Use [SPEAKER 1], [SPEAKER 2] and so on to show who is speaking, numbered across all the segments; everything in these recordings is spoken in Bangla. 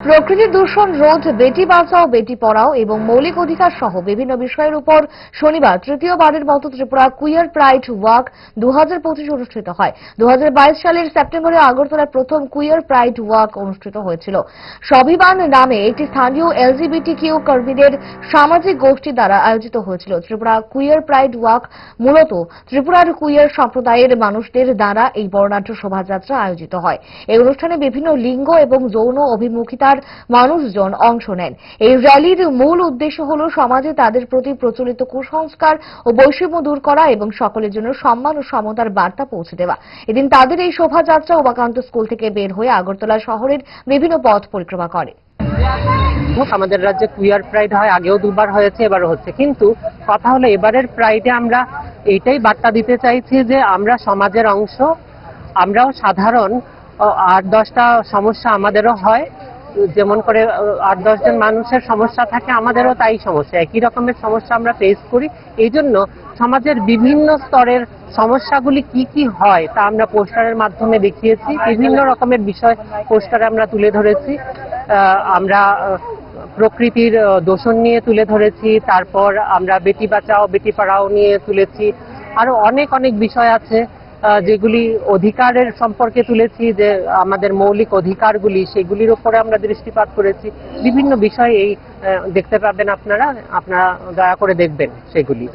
[SPEAKER 1] প্রকৃতি দূষণ রোধ, বেটি বাঁচাও, বেটি পড়াও এবং মৌলিক অধিকার সহ বিভিন্ন বিষয়ের উপর শনিবার তৃতীয়বারের মতো ত্রিপুরা কুইয়ার প্রাইড ওয়াক দু হাজার অনুষ্ঠিত হয়। দু হাজার বাইশ সালের সেপ্টেম্বরে আগরতলায় প্রথম কুইয়ার প্রাইড ওয়াক অনুষ্ঠিত হয়েছিল। স্বাভিমান নামে একটি স্থানীয় এলজিবিটি কিউ কর্মীদের সামাজিক গোষ্ঠী দ্বারা আয়োজিত হয়েছিল। ত্রিপুরা কুইয়ার প্রাইড ওয়াক মূলত ত্রিপুরার কুইয়ার সম্প্রদায়ের মানুষদের দ্বারা এই বর্ণাঢ্য শোভাযাত্রা আয়োজিত হয়। এই অনুষ্ঠানে বিভিন্ন লিঙ্গ এবং যৌন অভিমুখিতার মানুষজন অংশ নেন। এই র্যালির মূল উদ্দেশ্য হল সমাজে তাদের প্রতি প্রচলিত কুসংস্কার ও বৈষম্য দূর করা এবং সকলের জন্য সম্মান ও সমতার বার্তা পৌঁছে দেওয়া। এদিন তাদের এই শোভাযাত্রা উমাকান্ত স্কুল থেকে বের হয়ে আগরতলা শহরের বিভিন্ন পথ পরিক্রমা করে।
[SPEAKER 2] আমাদের রাজ্যে কুইয়ার প্রাইড হয়, আগেও দুবার হয়েছে, এবারও হচ্ছে। কিন্তু কথা হলো এবারের প্রাইডে আমরা এইটাই বার্তা দিতে চাইছি যে আমরা সমাজের অংশ, আমরাও সাধারণ আট দশটা সমস্যা আমাদেরও হয়। যেমন করে আট দশজন মানুষের সমস্যা থাকে, আমাদেরও তাই সমস্যা। একই রকমের সমস্যা আমরা ফেস করি। এই জন্য সমাজের বিভিন্ন স্তরের সমস্যাগুলি কি কি হয় তা আমরা পোস্টারের মাধ্যমে দেখিয়েছি। বিভিন্ন রকমের বিষয় পোস্টারে আমরা তুলে ধরেছি। আমরা প্রকৃতির দূষণ নিয়ে তুলে ধরেছি। তারপর আমরা বেটি বাঁচাও, বেটি পড়াও নিয়ে তুলেছি। আরও অনেক অনেক বিষয় আছে। যেগুলি অধিকারের সম্পর্কে তুলেছি যে আমাদের মৌলিক অধিকারগুলি সেগুলির উপরে আমরা দৃষ্টিপাত করেছি। বিভিন্ন বিষয় এই দেখতে পাবেন আপনারা আপনারা দয়া করে দেখবেন সেগুলি।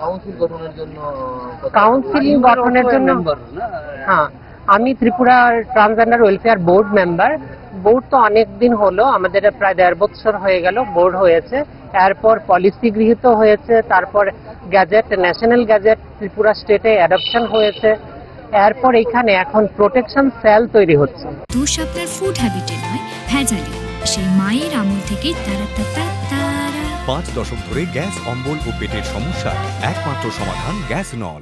[SPEAKER 3] কাউন্সিল গঠনের জন্য
[SPEAKER 2] কাউন্সিল গঠনের জন্য হ্যাঁ আমি Tripura transgender welfare board member board তো অনেক দিন হলো আমাদের প্রায় দেড় বছর হয়ে গেল বোর্ড হয়েছে। এরপর পলিসি গৃহীত হয়েছে তারপর গ্যাজেট ন্যাশনাল গ্যাজেট ত্রিপুরা স্টেটে অ্যাডপশন হয়েছে। এরপর এখানে এখন প্রোটেকশন সেল তৈরি হচ্ছে।
[SPEAKER 4] দোষ আপনার ফুড হ্যাবিটে নয় ভেজালে। সেই মায়ের আমল থেকে তারা তারা তারা।
[SPEAKER 5] পাঁচ দশক ধরে গ্যাস অম্বল ও পেটের সমস্যা একমাত্র সমাধান গ্যাস নল।